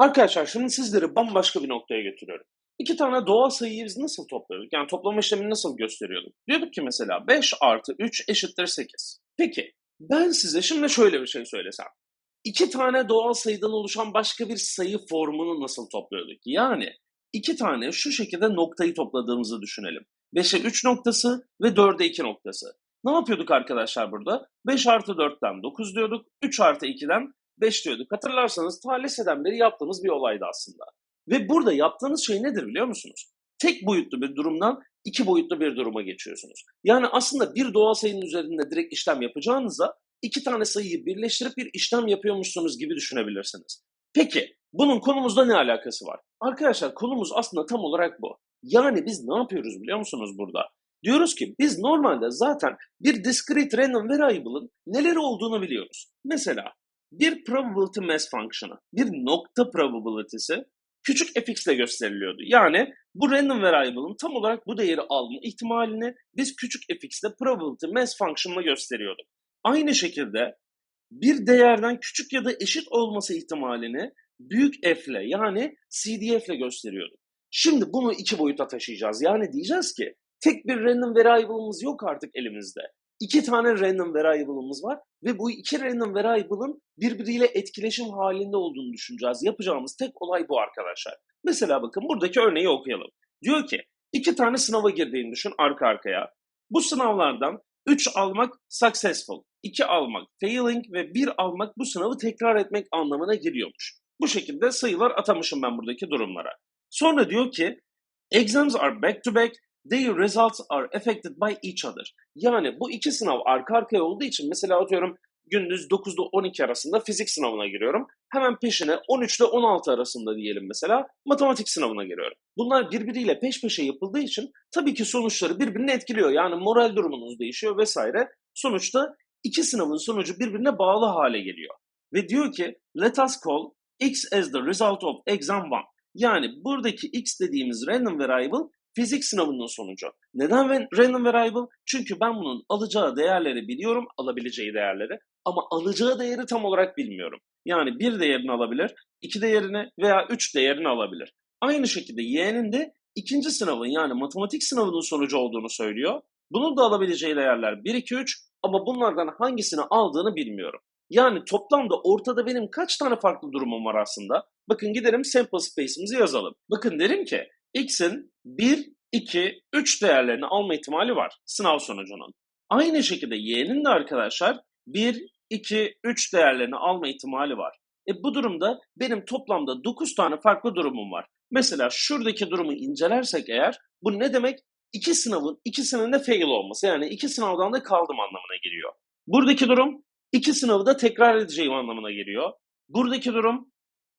Arkadaşlar şimdi sizleri bambaşka bir noktaya götürüyorum. İki tane doğal sayıyı biz nasıl topluyorduk? Yani toplama işlemini nasıl gösteriyorduk? Diyorduk ki mesela 5 artı 3 eşittir 8. Peki ben size şimdi şöyle bir şey söylesem. İki tane doğal sayıdan oluşan başka bir sayı formunu nasıl topluyorduk? Yani iki tane şu şekilde noktayı topladığımızı düşünelim. 5'e 3 noktası ve 4'e 2 noktası. Ne yapıyorduk arkadaşlar burada? 5 artı 4'ten 9 diyorduk. 3 artı 2'den 5 diyorduk. Hatırlarsanız ta liseden beri yaptığımız bir olaydı aslında. Ve burada yaptığınız şey nedir biliyor musunuz? Tek boyutlu bir durumdan iki boyutlu bir duruma geçiyorsunuz. Yani aslında bir doğal sayının üzerinde direkt işlem yapacağınıza iki tane sayıyı birleştirip bir işlem yapıyormuşsunuz gibi düşünebilirsiniz. Peki bunun konumuzda ne alakası var? Arkadaşlar konumuz aslında tam olarak bu. Yani biz ne yapıyoruz biliyor musunuz burada? Diyoruz ki biz normalde zaten bir discrete random variable'ın neler olduğunu biliyoruz. Mesela bir probability mass function'ı, bir nokta probability'si küçük fx ile gösteriliyordu. Yani bu random variable'ın tam olarak bu değeri alma ihtimalini biz küçük fx ile probability mass function'la gösteriyorduk. Aynı şekilde bir değerden küçük ya da eşit olması ihtimalini büyük f ile yani cdf ile gösteriyorduk. Şimdi bunu iki boyuta taşıyacağız. Yani diyeceğiz ki tek bir random variable'ımız yok artık elimizde iki tane random variable'ımız var ve bu iki random variable'ın birbiriyle etkileşim halinde olduğunu düşüneceğiz. Yapacağımız tek olay bu arkadaşlar. Mesela bakın buradaki örneği okuyalım. Diyor ki iki tane sınava girdiğini düşün arka arkaya. Bu sınavlardan 3 almak successful, 2 almak failing ve 1 almak bu sınavı tekrar etmek anlamına geliyormuş. Bu şekilde sayılar atamışım ben buradaki durumlara. Sonra diyor ki exams are back to back their results are affected by each other. Yani bu iki sınav arka arkaya olduğu için mesela atıyorum gündüz 9 ile 12 arasında fizik sınavına giriyorum. Hemen peşine 13 ile 16 arasında diyelim mesela matematik sınavına giriyorum. Bunlar birbiriyle peş peşe yapıldığı için tabii ki sonuçları birbirini etkiliyor. Yani moral durumunuz değişiyor vesaire. Sonuçta iki sınavın sonucu birbirine bağlı hale geliyor. Ve diyor ki let us call x as the result of exam 1. Yani buradaki x dediğimiz random variable fizik sınavının sonucu. Neden random variable? Çünkü ben bunun alacağı değerleri biliyorum, alabileceği değerleri ama alacağı değeri tam olarak bilmiyorum. Yani bir değerini alabilir, iki değerini veya üç değerini alabilir. Aynı şekilde y'nin de ikinci sınavın yani matematik sınavının sonucu olduğunu söylüyor. Bunun da alabileceği değerler 1, 2, 3 ama bunlardan hangisini aldığını bilmiyorum. Yani toplamda ortada benim kaç tane farklı durumum var aslında? Bakın gidelim sample space'imizi yazalım. Bakın derim ki x'in 1, 2, 3 değerlerini alma ihtimali var sınav sonucunun. Aynı şekilde y'nin de arkadaşlar 1, 2, 3 değerlerini alma ihtimali var. E bu durumda benim toplamda 9 tane farklı durumum var. Mesela şuradaki durumu incelersek eğer bu ne demek? İki sınavın ikisinin de fail olması yani iki sınavdan da kaldım anlamına geliyor. Buradaki durum iki sınavı da tekrar edeceğim anlamına geliyor. Buradaki durum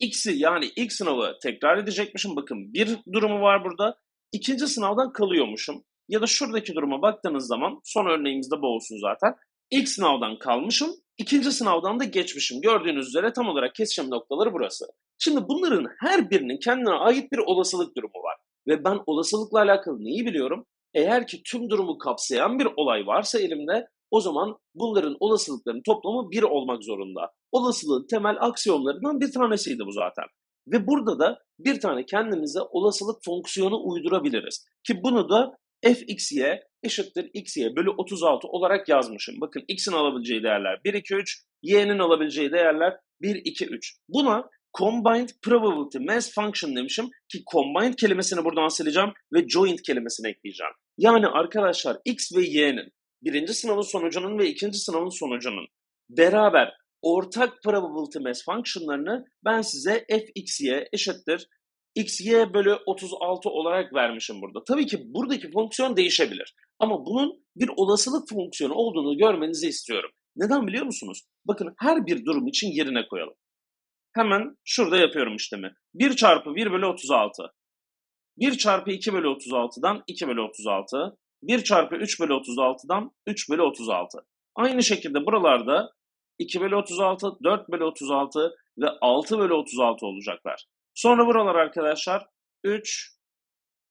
X'i yani ilk sınavı tekrar edecekmişim. Bakın bir durumu var burada. İkinci sınavdan kalıyormuşum. Ya da şuradaki duruma baktığınız zaman son örneğimizde bu olsun zaten. İlk sınavdan kalmışım. ikinci sınavdan da geçmişim. Gördüğünüz üzere tam olarak kesişim noktaları burası. Şimdi bunların her birinin kendine ait bir olasılık durumu var. Ve ben olasılıkla alakalı neyi biliyorum? Eğer ki tüm durumu kapsayan bir olay varsa elimde o zaman bunların olasılıklarının toplamı 1 olmak zorunda. Olasılığın temel aksiyonlarından bir tanesiydi bu zaten. Ve burada da bir tane kendimize olasılık fonksiyonu uydurabiliriz. Ki bunu da fxy eşittir xy bölü 36 olarak yazmışım. Bakın x'in alabileceği değerler 1, 2, 3, y'nin alabileceği değerler 1, 2, 3. Buna combined probability mass function demişim ki combined kelimesini buradan sileceğim ve joint kelimesini ekleyeceğim. Yani arkadaşlar x ve y'nin birinci sınavın sonucunun ve ikinci sınavın sonucunun beraber ortak probability mass functionlarını ben size fxy eşittir xy bölü 36 olarak vermişim burada. Tabii ki buradaki fonksiyon değişebilir. Ama bunun bir olasılık fonksiyonu olduğunu görmenizi istiyorum. Neden biliyor musunuz? Bakın her bir durum için yerine koyalım. Hemen şurada yapıyorum işlemi. 1 çarpı 1 bölü 36. 1 çarpı 2 bölü 36'dan 2 bölü 36. 1 çarpı 3 bölü 36'dan 3 bölü 36. Aynı şekilde buralarda 2 bölü 36, 4 bölü 36 ve 6 bölü 36 olacaklar. Sonra buralar arkadaşlar 3,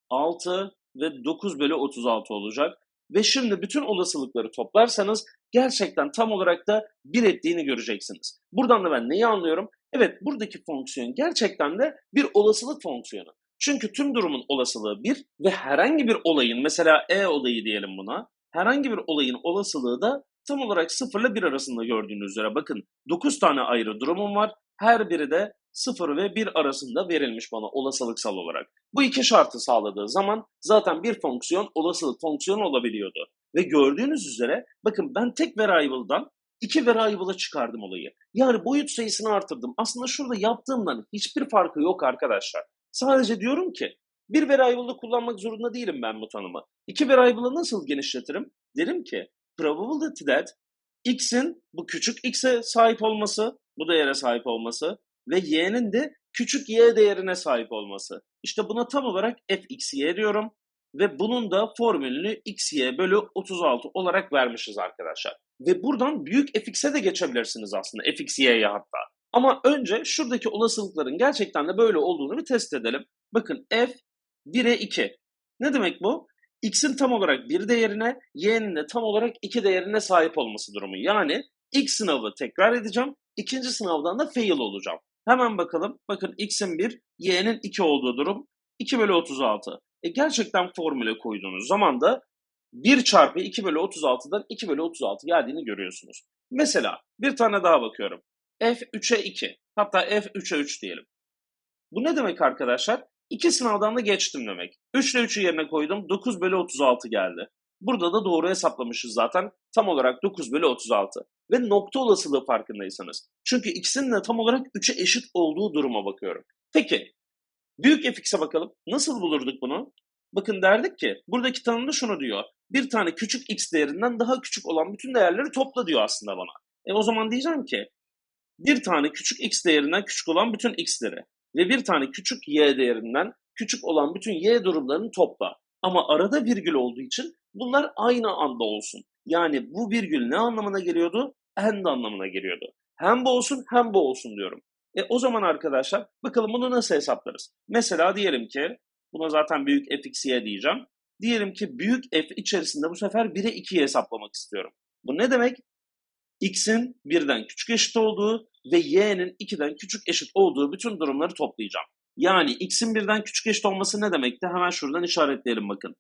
6 ve 9 bölü 36 olacak. Ve şimdi bütün olasılıkları toplarsanız gerçekten tam olarak da bir ettiğini göreceksiniz. Buradan da ben neyi anlıyorum? Evet buradaki fonksiyon gerçekten de bir olasılık fonksiyonu. Çünkü tüm durumun olasılığı 1 ve herhangi bir olayın mesela E olayı diyelim buna. Herhangi bir olayın olasılığı da tam olarak 0 ile 1 arasında gördüğünüz üzere bakın 9 tane ayrı durumum var. Her biri de 0 ve 1 arasında verilmiş bana olasılıksal olarak. Bu iki şartı sağladığı zaman zaten bir fonksiyon olasılık fonksiyonu olabiliyordu. Ve gördüğünüz üzere bakın ben tek variable'dan iki variable'a çıkardım olayı. Yani boyut sayısını artırdım. Aslında şurada yaptığımdan hiçbir farkı yok arkadaşlar. Sadece diyorum ki bir variable'ı kullanmak zorunda değilim ben bu tanımı. İki variable'ı nasıl genişletirim? Derim ki probability that x'in bu küçük x'e sahip olması, bu değere sahip olması ve y'nin de küçük y değerine sahip olması. İşte buna tam olarak fxy diyorum ve bunun da formülünü xy bölü 36 olarak vermişiz arkadaşlar. Ve buradan büyük fx'e de geçebilirsiniz aslında fxy'ye hatta. Ama önce şuradaki olasılıkların gerçekten de böyle olduğunu bir test edelim. Bakın f 1'e 2. Ne demek bu? x'in tam olarak 1 değerine, y'nin de tam olarak 2 değerine sahip olması durumu. Yani ilk sınavı tekrar edeceğim, ikinci sınavdan da fail olacağım. Hemen bakalım. Bakın x'in 1, y'nin 2 olduğu durum 2 bölü 36. E gerçekten formüle koyduğunuz zaman da 1 çarpı 2 bölü 36'dan 2 bölü 36 geldiğini görüyorsunuz. Mesela bir tane daha bakıyorum. F 3'e 2 hatta f 3'e 3 diyelim. Bu ne demek arkadaşlar? İki sınavdan da geçtim demek. 3 ile 3'ü yerine koydum 9 bölü 36 geldi. Burada da doğru hesaplamışız zaten. Tam olarak 9 bölü 36. Ve nokta olasılığı farkındaysanız. Çünkü ikisinin de tam olarak 3'e eşit olduğu duruma bakıyorum. Peki büyük fx'e bakalım. Nasıl bulurduk bunu? Bakın derdik ki buradaki tanımda şunu diyor. Bir tane küçük x değerinden daha küçük olan bütün değerleri topla diyor aslında bana. E o zaman diyeceğim ki bir tane küçük x değerinden küçük olan bütün x'leri ve bir tane küçük y değerinden küçük olan bütün y durumlarını topla. Ama arada virgül olduğu için bunlar aynı anda olsun. Yani bu virgül ne anlamına geliyordu? And anlamına geliyordu. Hem bu olsun hem bu olsun diyorum. E o zaman arkadaşlar bakalım bunu nasıl hesaplarız? Mesela diyelim ki buna zaten büyük fx'ye diyeceğim. Diyelim ki büyük f içerisinde bu sefer 1'e 2'yi hesaplamak istiyorum. Bu ne demek? X'in 1'den küçük eşit olduğu ve y'nin 2'den küçük eşit olduğu bütün durumları toplayacağım. Yani x'in 1'den küçük eşit olması ne demekti? Hemen şuradan işaretleyelim bakın.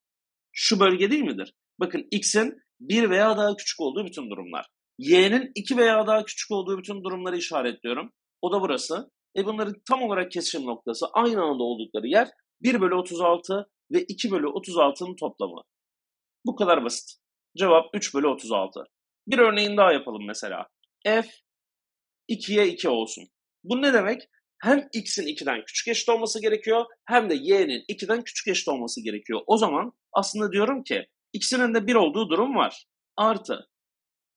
Şu bölge değil midir? Bakın x'in 1 veya daha küçük olduğu bütün durumlar. y'nin 2 veya daha küçük olduğu bütün durumları işaretliyorum. O da burası. E bunların tam olarak kesişim noktası aynı anda oldukları yer 1 bölü 36 ve 2 bölü 36'nın toplamı. Bu kadar basit. Cevap 3 bölü 36. Bir örneğin daha yapalım mesela. F 2'ye 2 olsun. Bu ne demek? Hem x'in 2'den küçük eşit olması gerekiyor hem de y'nin 2'den küçük eşit olması gerekiyor. O zaman aslında diyorum ki ikisinin de 1 olduğu durum var. Artı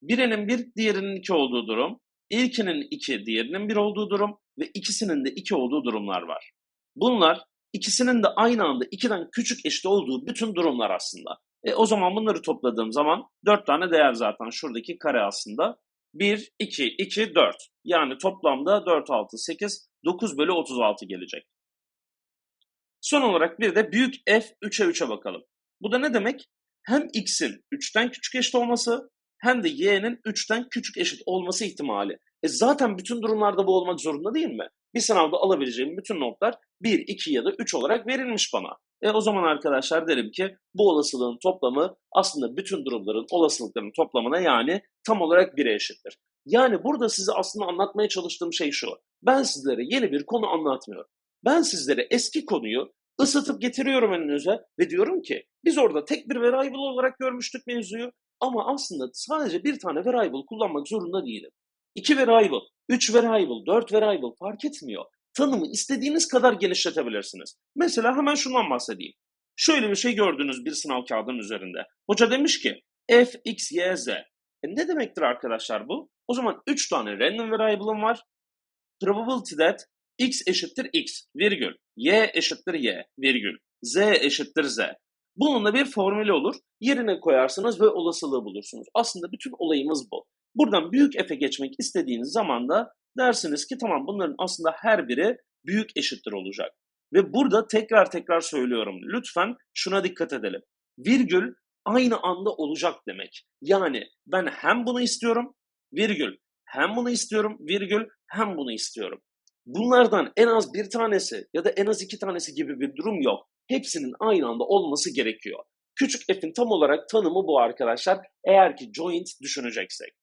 birinin 1, diğerinin 2 olduğu durum. İlkinin 2, diğerinin 1 olduğu durum ve ikisinin de 2 olduğu durumlar var. Bunlar ikisinin de aynı anda 2'den küçük eşit olduğu bütün durumlar aslında. E, o zaman bunları topladığım zaman 4 tane değer zaten şuradaki kare aslında. 1, 2, 2, 4. Yani toplamda 4, 6, 8, 9 bölü 36 gelecek. Son olarak bir de büyük f 3'e 3'e bakalım. Bu da ne demek? Hem x'in 3'ten küçük eşit olması hem de y'nin 3'ten küçük eşit olması ihtimali. E zaten bütün durumlarda bu olmak zorunda değil mi? Bir sınavda alabileceğim bütün notlar 1, 2 ya da 3 olarak verilmiş bana. E o zaman arkadaşlar derim ki bu olasılığın toplamı aslında bütün durumların olasılıklarının toplamına yani tam olarak 1'e eşittir. Yani burada size aslında anlatmaya çalıştığım şey şu. Ben sizlere yeni bir konu anlatmıyorum. Ben sizlere eski konuyu ısıtıp getiriyorum önünüze ve diyorum ki biz orada tek bir variable olarak görmüştük mevzuyu ama aslında sadece bir tane variable kullanmak zorunda değilim. İki variable, üç variable, dört variable fark etmiyor tanımı istediğiniz kadar genişletebilirsiniz. Mesela hemen şundan bahsedeyim. Şöyle bir şey gördünüz bir sınav kağıdının üzerinde. Hoca demiş ki f, x, y, z. E ne demektir arkadaşlar bu? O zaman 3 tane random variable'ım var. Probability that x eşittir x, virgül. y eşittir y, virgül. z eşittir z. Bunun da bir formülü olur. Yerine koyarsınız ve olasılığı bulursunuz. Aslında bütün olayımız bu. Buradan büyük f'e geçmek istediğiniz zaman da dersiniz ki tamam bunların aslında her biri büyük eşittir olacak. Ve burada tekrar tekrar söylüyorum. Lütfen şuna dikkat edelim. Virgül aynı anda olacak demek. Yani ben hem bunu istiyorum, virgül, hem bunu istiyorum, virgül, hem bunu istiyorum. Bunlardan en az bir tanesi ya da en az iki tanesi gibi bir durum yok. Hepsinin aynı anda olması gerekiyor. Küçük f'in tam olarak tanımı bu arkadaşlar eğer ki joint düşüneceksek.